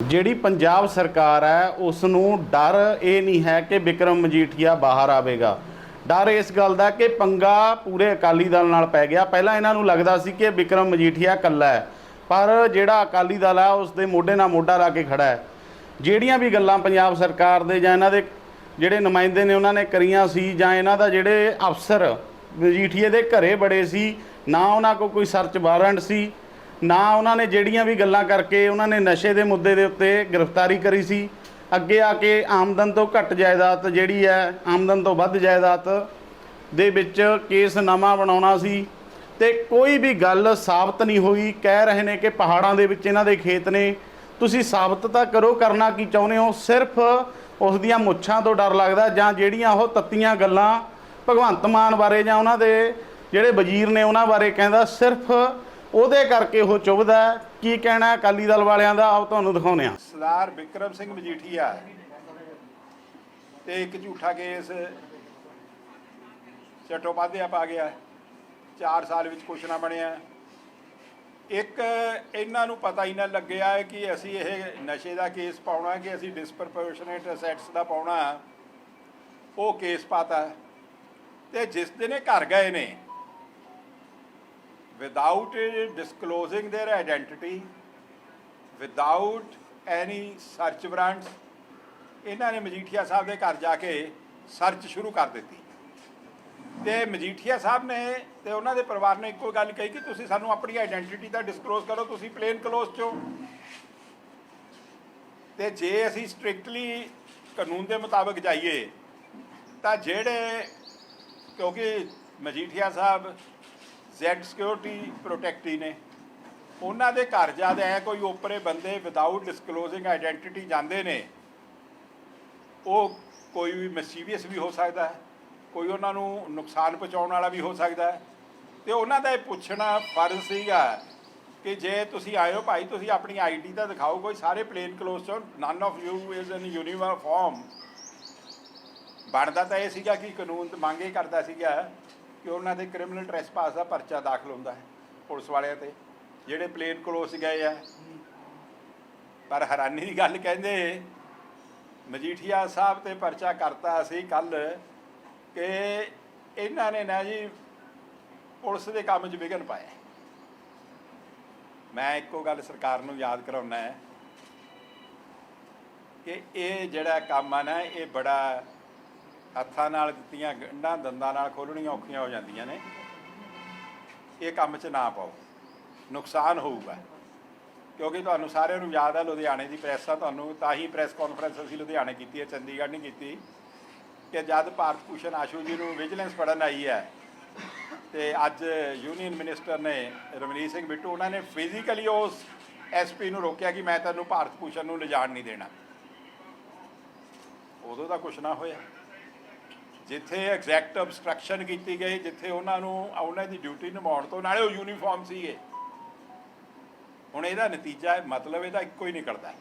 ਜਿਹੜੀ ਪੰਜਾਬ ਸਰਕਾਰ ਹੈ ਉਸ ਨੂੰ ਡਰ ਇਹ ਨਹੀਂ ਹੈ ਕਿ ਵਿਕਰਮ ਮਜੀਠੀਆ ਬਾਹਰ ਆਵੇਗਾ। ਡਰ ਇਸ ਗੱਲ ਦਾ ਕਿ ਪੰਗਾ ਪੂਰੇ ਅਕਾਲੀ ਦਲ ਨਾਲ ਪੈ ਗਿਆ। ਪਹਿਲਾਂ ਇਹਨਾਂ ਨੂੰ ਲੱਗਦਾ ਸੀ ਕਿ ਵਿਕਰਮ ਮਜੀਠੀਆ ਇਕੱਲਾ ਹੈ, ਪਰ ਜਿਹੜਾ ਅਕਾਲੀ ਦਲ ਹੈ ਉਸ ਦੇ ਮੋਢੇ ਨਾਲ ਮੋਢਾ ਲਾ ਕੇ ਖੜਾ ਹੈ। ਜਿਹੜੀਆਂ ਵੀ ਗੱਲਾਂ ਪੰਜਾਬ ਸਰਕਾਰ ਦੇ ਜਾਂ ਇਹਨਾਂ ਦੇ ਜਿਹੜੇ ਨੁਮਾਇੰਦੇ ਨੇ, ਉਹਨਾਂ ਨੇ ਕਰੀਆਂ ਸੀ ਜਾਂ ਇਹਨਾਂ ਦਾ ਜਿਹੜੇ ਅਫਸਰ ਮਜੀਠੀਏ ਦੇ ਘਰੇ ਬੜੇ ਸੀ, ਨਾ ਉਹਨਾਂ ਕੋਲ ਕੋਈ ਸਰਚ ਵਾਰੰਟ ਸੀ ਨਾ ਉਹਨਾਂ ਨੇ ਜਿਹੜੀਆਂ ਵੀ ਗੱਲਾਂ ਕਰਕੇ ਉਹਨਾਂ ਨੇ ਨਸ਼ੇ ਦੇ ਮੁੱਦੇ ਦੇ ਉੱਤੇ ਗ੍ਰਿਫਤਾਰੀ ਕਰੀ ਸੀ। ਅੱਗੇ ਆ ਕੇ ਆਮਦਨ ਤੋਂ ਘੱਟ ਜਾਇਦਾਦ ਜਿਹੜੀ ਹੈ, ਆਮਦਨ ਤੋਂ ਵੱਧ ਜਾਇਦਾਦ ਦੇ ਵਿੱਚ ਕੇਸ ਨਵਾਂ ਬਣਾਉਣਾ ਸੀ ਤੇ ਕੋਈ ਵੀ ਗੱਲ ਸਾਬਤ ਨਹੀਂ ਹੋਈ। ਕਹਿ ਰਹੇ ਨੇ ਕਿ ਪਹਾੜਾਂ ਦੇ ਵਿੱਚ ਇਹਨਾਂ ਦੇ ਖੇਤ ਨੇ। ਤੁਸੀਂ ਸਾਬਤ ਤਾਂ ਕਰੋ, ਕਰਨਾ ਕੀ ਚਾਹੁੰਦੇ ਹੋ? ਸਿਰਫ ਉਸ ਦੀਆਂ ਮੁੱਛਾਂ ਤੋਂ ਡਰ ਲੱਗਦਾ ਜਾਂ ਜਿਹੜੀਆਂ ਉਹ ਤੱਤੀਆਂ ਗੱਲਾਂ ਭਗਵੰਤ ਮਾਨ ਬਾਰੇ ਜਾਂ ਉਹਨਾਂ ਦੇ ਜਿਹੜੇ ਵਜ਼ੀਰ ਨੇ ਉਹਨਾਂ ਬਾਰੇ ਕਹਿੰਦਾ, ਸਿਰਫ ਉਹਦੇ ਕਰਕੇ ਉਹ ਚੁੱਭਦਾ ਕੀ ਕਹਿਣਾ ਅਕਾਲੀ ਦਲ ਵਾਲਿਆਂ ਦਾ? ਆਓ ਤੁਹਾਨੂੰ ਦਿਖਾਉਂਦੇ ਹਾਂ। ਸਰਦਾਰ ਵਿਕਰਮ ਸਿੰਘ ਮਜੀਠੀਆ ਤੇ ਇੱਕ ਝੂਠਾ ਕੇਸ ਚਟੋਪਾਧਿਆ ਪਾ ਗਿਆ। 4 ਸਾਲ ਵਿੱਚ ਕੁਛ ਨਾ ਬਣਿਆ। ਇੱਕ ਇਹਨਾਂ ਨੂੰ ਪਤਾ ਹੀ ਨਾ ਲੱਗਿਆ ਕਿ ਅਸੀਂ ਇਹ ਨਸ਼ੇ ਦਾ ਕੇਸ ਪਾਉਣਾ ਕਿ ਅਸੀਂ ਡਿਸਪਰਪੋਰਸ਼ਨੇਟ ਅਸੈਟਸ ਦਾ ਪਾਉਣਾ। ਉਹ ਕੇਸ ਪਾਤਾ। ਤੇ ਜਿਸ ਦਿਨ ਇਹ ਘਰ ਗਏ ਨੇ without disclosing their identity, without any search warrants, ਇਹਨਾਂ ਨੇ ਮਜੀਠੀਆ ਸਾਹਿਬ ਦੇ ਘਰ ਜਾ ਕੇ ਸਰਚ ਸ਼ੁਰੂ ਕਰ ਦਿੱਤੀ। ਤੇ ਮਜੀਠੀਆ ਸਾਹਿਬ ਨੇ ਤੇ ਉਹਨਾਂ ਦੇ ਪਰਿਵਾਰ ਨੇ ਇੱਕੋ ਗੱਲ ਕਹੀ ਕਿ ਤੁਸੀਂ ਸਾਨੂੰ ਆਪਣੀ ਆਇਡੈਂਟੀਟੀ ਦਾ ਡਿਸਕਲੋਜ਼ ਕਰੋ, ਤੁਸੀਂ ਪਲੇਨ ਕਲੋਜ਼ ਚੋਂ ਤੇ ਜੇ ਅਸੀਂ ਸਟ੍ਰਿਕਟਲੀ ਕਾਨੂੰਨ ਦੇ ਮੁਤਾਬਕ ਜਾਈਏ, ਤਾਂ ਜਿਹੜੇ ਕਿਉਂਕਿ ਮਜੀਠੀਆ ਸਾਹਿਬ ਜ਼ੈਡ ਸਿਕਿਉਰਿਟੀ ਪ੍ਰੋਟੈਕਟੀ ਨੇ। ਉਹਨਾਂ ਦੇ ਘਰ ਜਦ ਐ ਕੋਈ ਓਪਰੇ ਬੰਦੇ ਵਿਦਆਊਟ ਡਿਸਕਲੋਜ਼ਿੰਗ ਆਇਡੈਂਟੀਟੀ ਜਾਂਦੇ ਨੇ, ਉਹ ਕੋਈ ਵੀ ਮਿਸਚੀਵੀਅਸ ਵੀ ਹੋ ਸਕਦਾ ਹੈ, ਕੋਈ ਉਹਨਾਂ ਨੂੰ ਨੁਕਸਾਨ ਪਹੁੰਚਾਉਣ ਵਾਲਾ ਵੀ ਹੋ ਸਕਦਾ ਹੈ। ਤੇ ਉਹਨਾਂ ਦਾ ਇਹ ਪੁੱਛਣਾ ਫਰਜ਼ ਸੀਗਾ ਕਿ ਜੇ ਤੁਸੀਂ ਆਏ ਹੋ ਭਾਈ, ਤੁਸੀਂ ਆਪਣੀ ਆਈਡੀ ਤਾਂ ਦਿਖਾਓ ਕੋਈ ਸਾਰੇ ਪਲੇਨ ਕਲੋਜ਼ ਚੋਂ none of you is in uniform ਬਣਦਾ ਤਾਂ ਇਹ ਸੀਗਾ ਕਿ ਕਾਨੂੰਨ ਤਾਂ ਮੰਗ ਇਹ ਕਰਦਾ ਸੀਗਾ। ਕਿ ਉਹਨਾਂ ਦੇ ਕ੍ਰਿਮੀਨਲ ਟ੍ਰੈਸਪਾਸ ਦਾ ਪਰਚਾ ਦਾਖਲ ਹੁੰਦਾ ਹੈ ਪੁਲਿਸ ਵਾਲਿਆਂ ਤੇ। ਜਿਹੜੇ ਪਲੇਨ ਕਲੋਸ ਗਏ ਆ। ਪਰ ਹੈਰਾਨੀ ਦੀ ਗੱਲ ਕਹਿੰਦੇ, ਮਜੀਠੀਆ ਸਾਹਿਬ ਤੇ ਪਰਚਾ ਕਰਤਾ ਸੀ ਕੱਲ ਕਿ ਇਹਨਾਂ ਨੇ ਨਾ ਜੀ ਪੁਲਿਸ ਦੇ ਕੰਮ 'ਚ ਵਿਘਨ ਪਾਇਆ। ਮੈਂ ਇੱਕੋ ਗੱਲ ਸਰਕਾਰ ਨੂੰ ਯਾਦ ਕਰਾਉਣਾ ਹੈ ਕਿ ਇਹ ਜਿਹੜਾ ਕੰਮ ਆ ਨਾ, ਇਹ ਬੜਾ ਹੱਥਾਂ ਨਾਲ ਦਿੱਤੀਆਂ ਗੰਢਾਂ, ਦੰਦਾਂ ਨਾਲ ਖੋਲਣੀਆਂ ਔਖੀਆਂ ਹੋ ਜਾਂਦੀਆਂ ਨੇ। ਇਹ ਕੰਮ 'ਚ ਨਾ ਪਾਓ। ਨੁਕਸਾਨ ਹੋਊਗਾ। ਕਿਉਂਕਿ ਤੁਹਾਨੂੰ ਸਾਰਿਆਂ ਨੂੰ ਯਾਦ ਹੈ ਲੁਧਿਆਣੇ ਦੀ ਪ੍ਰੈਸ ਆ ਤੁਹਾਨੂੰ, ਤਾਂ ਹੀ ਪ੍ਰੈਸ ਕਾਨਫਰੰਸ ਅਸੀਂ ਲੁਧਿਆਣੇ ਕੀਤੀ ਹੈ, ਚੰਡੀਗੜ੍ਹ ਨਹੀਂ ਕੀਤੀ। ਕਿ ਜਦ ਭਾਰਤ ਭੂਸ਼ਣ ਆਸ਼ੂ ਜੀ ਨੂੰ ਵਿਜੀਲੈਂਸ ਪੜਨ ਆਈ ਹੈ, ਤੇ ਅੱਜ ਯੂਨੀਅਨ ਮਿਨਿਸਟਰ ਨੇ ਰਮਨੀਤ ਸਿੰਘ ਬਿੱਟੂ, ਉਹਨਾਂ ਨੇ ਫਿਜ਼ੀਕਲੀ ਉਸ ਐਸਪੀ ਨੂੰ ਰੋਕਿਆ ਕਿ ਮੈਂ ਤੈਨੂੰ ਭਾਰਤ ਭੂਸ਼ਣ ਨੂੰ ਲਿਜਾਣ ਨਹੀਂ ਦੇਣਾ। ਉਦੋਂ ਤਾਂ ਕੁਛ ਨਾ ਹੋਇਆ। ਜਿੱਥੇ ਐਗਜ਼ੈਕਟ ਅਬਸਟਰਕਸ਼ਨ ਕੀਤੀ ਗਈ, ਜਿੱਥੇ ਉਹਨਾਂ ਨੂੰ ਉਹਨਾਂ ਦੀ ਡਿਊਟੀ ਨਿਭਾਉਣ ਤੋਂ ਨਾਲੇ ਉਹ ਯੂਨੀਫਾਰਮ ਸੀਗੇ। ਹੁਣ ਇਹਦਾ ਨਤੀਜਾ ਮਤਲਬ ਇਹਦਾ ਇੱਕੋ ਹੀ ਨਿਕਲਦਾ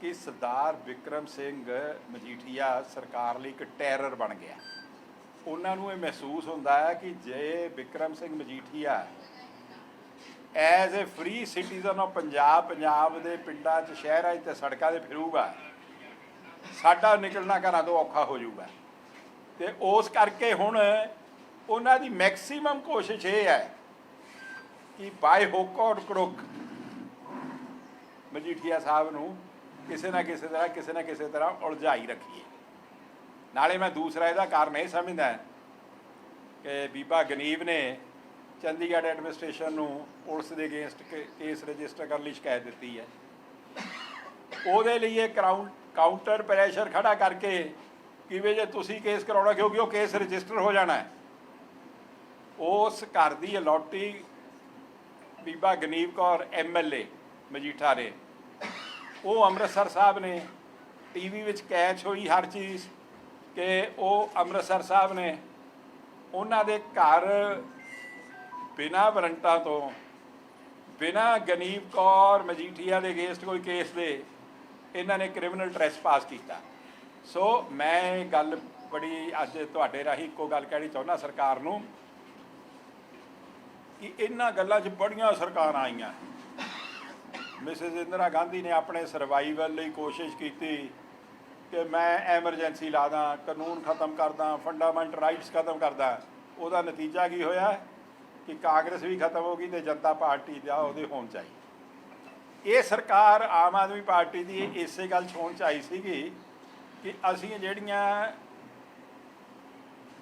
ਕਿ ਸਰਦਾਰ ਵਿਕਰਮ ਸਿੰਘ ਮਜੀਠੀਆ ਸਰਕਾਰ ਲਈ ਇੱਕ ਟੈਰਰ ਬਣ ਗਿਆ। ਉਹਨਾਂ ਨੂੰ ਇਹ ਮਹਿਸੂਸ ਹੁੰਦਾ ਹੈ ਕਿ ਜੇ Vikram Singh Majithia as a free citizen of Punjab Punjab ਦੇ ਪਿੰਡਾਂ 'ਚ, ਸ਼ਹਿਰਾਂ 'ਚ ਤੇ ਸੜਕਾਂ 'ਤੇ ਫਿਰੂਗਾ, ਸਾਡਾ ਨਿਕਲਣਾ ਘਰਾਂ ਤੋਂ ਔਖਾ ਹੋ ਜਾਊਗਾ। ਤੇ ਉਸ ਕਰਕੇ ਹੁਣ ਉਹਨਾਂ ਦੀ ਮੈਕਸਿਮਮ ਕੋਸ਼ਿਸ਼ ਇਹ ਹੈ ਕਿ ਬਾਈ ਹੁੱਕ ਔਰ ਕਰੁੱਕ ਮਜੀਠੀਆ ਸਾਹਿਬ ਨੂੰ ਕਿਸੇ ਨਾ ਕਿਸੇ ਤਰ੍ਹਾਂ, ਕਿਸੇ ਨਾ ਕਿਸੇ ਤਰ੍ਹਾਂ ਉਲਝਾਈ ਰੱਖੀਏ। ਨਾਲੇ ਮੈਂ ਦੂਸਰਾ ਇਹਦਾ ਕਾਰਨ ਇਹ ਸਮਝਦਾ ਕਿ ਬੀਬਾ ਗਨੀਵ ਨੇ ਚੰਡੀਗੜ੍ਹ ਐਡਮਿਨਿਸਟ੍ਰੇਸ਼ਨ ਨੂੰ ਪੁਲਿਸ ਦੇ ਅਗੇਂਸਟ ਕੇਸ ਰਜਿਸਟਰ ਕਰਨ ਲਈ ਸ਼ਿਕਾਇਤ ਦਿੱਤੀ ਹੈ। ਉਹਦੇ ਲਈ ਇਹ ਕਰਾਊਂ, ਕਾਊਂਟਰ ਪ੍ਰੈਸ਼ਰ ਖੜਾ ਕਰਕੇ ਕਿਵੇਂ ਜੇ ਤੁਸੀਂ ਕੇਸ ਕਰਾਉਣਾ, ਕਿਉਂਕਿ ਉਹ ਕੇਸ ਰਜਿਸਟਰ ਹੋ ਜਾਣਾ ਹੈ। ਉਸ ਘਰ ਦੀ ਅਲੋਟੀ ਬੀਬਾ ਗਨੀਵ ਕੌਰ ਐਮਐਲਏ ਮਜੀਠਾ ਨੇ ਉਹ ਅੰਮ੍ਰਿਤਸਰ ਸਾਹਿਬ ਨੇ। ਟੀਵੀ ਵਿੱਚ ਕੈਚ ਹੋਈ ਹਰ ਚੀਜ਼ ਕਿ ਉਹ ਅੰਮ੍ਰਿਤਸਰ ਸਾਹਿਬ ਨੇ। ਉਹਨਾਂ ਦੇ ਘਰ ਬਿਨਾਂ ਵਾਰੰਟਾਂ ਤੋਂ, ਬਿਨਾਂ ਗਨੀਵ ਕੌਰ ਮਜੀਠੀਆ ਦੇ ਅਗੇਂਸਟ ਕੋਈ ਕੇਸ ਦੇ, ਇਹਨਾਂ ਨੇ ਕ੍ਰਿਮੀਨਲ ਟ੍ਰੈਸਪਾਸ ਕੀਤਾ। ਸੋ ਮੈਂ ਇਹ ਗੱਲ ਬੜੀ ਅੱਜ ਤੁਹਾਡੇ ਰਾਹੀਂ ਇੱਕੋ ਗੱਲ ਕਹਿਣੀ ਚਾਹੁੰਦਾ ਸਰਕਾਰ ਨੂੰ ਕਿ ਇਹਨਾਂ ਗੱਲਾਂ 'ਚ ਬੜੀਆਂ ਸਰਕਾਰਾਂ ਆਈਆਂ। ਮਿਸਿਸ ਇੰਦਰਾ ਗਾਂਧੀ ਨੇ ਆਪਣੇ ਸਰਵਾਈਵਲ ਲਈ ਕੋਸ਼ਿਸ਼ ਕੀਤੀ ਕਿ ਮੈਂ ਐਮਰਜੈਂਸੀ ਲਾ ਦਾਂ, ਕਾਨੂੰਨ ਖਤਮ ਕਰ ਦਾਂ ਫੰਡਾਮੈਂਟਲ ਰਾਈਟਸ ਖਤਮ ਕਰ ਦਾਂ। ਉਹਦਾ ਨਤੀਜਾ ਕੀ ਹੋਇਆ? ਕਿ ਕਾਂਗਰਸ ਵੀ ਖਤਮ ਹੋ ਗਈ ਤੇ ਜਨਤਾ ਪਾਰਟੀ ਦਾ ਉਹਦੇ ਹੋਣ ਚਾਹੀ। ਇਹ ਸਰਕਾਰ ਆਮ ਆਦਮੀ ਪਾਰਟੀ ਦੀ ਇਸੇ ਗੱਲ 'ਚ ਹੋਣ ਚਾਹੀ ਸੀਗੀ ਕਿ ਅਸੀਂ ਜਿਹੜੀਆਂ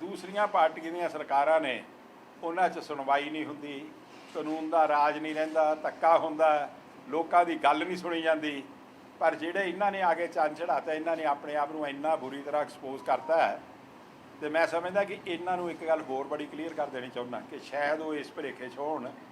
ਦੂਸਰੀਆਂ ਪਾਰਟੀਆਂ ਦੀਆਂ ਸਰਕਾਰਾਂ ਨੇ, ਉਹਨਾਂ 'ਚ ਸੁਣਵਾਈ ਨਹੀਂ ਹੁੰਦੀ, ਕਾਨੂੰਨ ਦਾ ਰਾਜ ਨਹੀਂ ਰਹਿੰਦਾ, ਧੱਕਾ ਹੁੰਦਾ, ਲੋਕਾਂ ਦੀ ਗੱਲ ਨਹੀਂ ਸੁਣੀ ਜਾਂਦੀ। ਪਰ ਜਿਹੜੇ ਇਹਨਾਂ ਨੇ ਆ ਕੇ ਚੰਨ ਚੜਾਤਾ ਇਹਨਾਂ ਨੇ ਆਪਣੇ ਆਪ ਨੂੰ ਇੰਨਾ ਬੁਰੀ ਤਰ੍ਹਾਂ ਐਕਸਪੋਜ਼ ਕਰਤਾ ਹੈ, ਤੇ ਮੈਂ ਸਮਝਦਾ ਕਿ ਇਹਨਾਂ ਨੂੰ ਇੱਕ ਗੱਲ ਹੋਰ ਬੜੀ ਕਲੀਅਰ ਕਰ ਦੇਣੀ ਚਾਹੁੰਦਾ ਕਿ ਸ਼ਾਇਦ ਉਹ ਇਸ ਭੁਲੇਖੇ 'ਚ ਹੋਣ।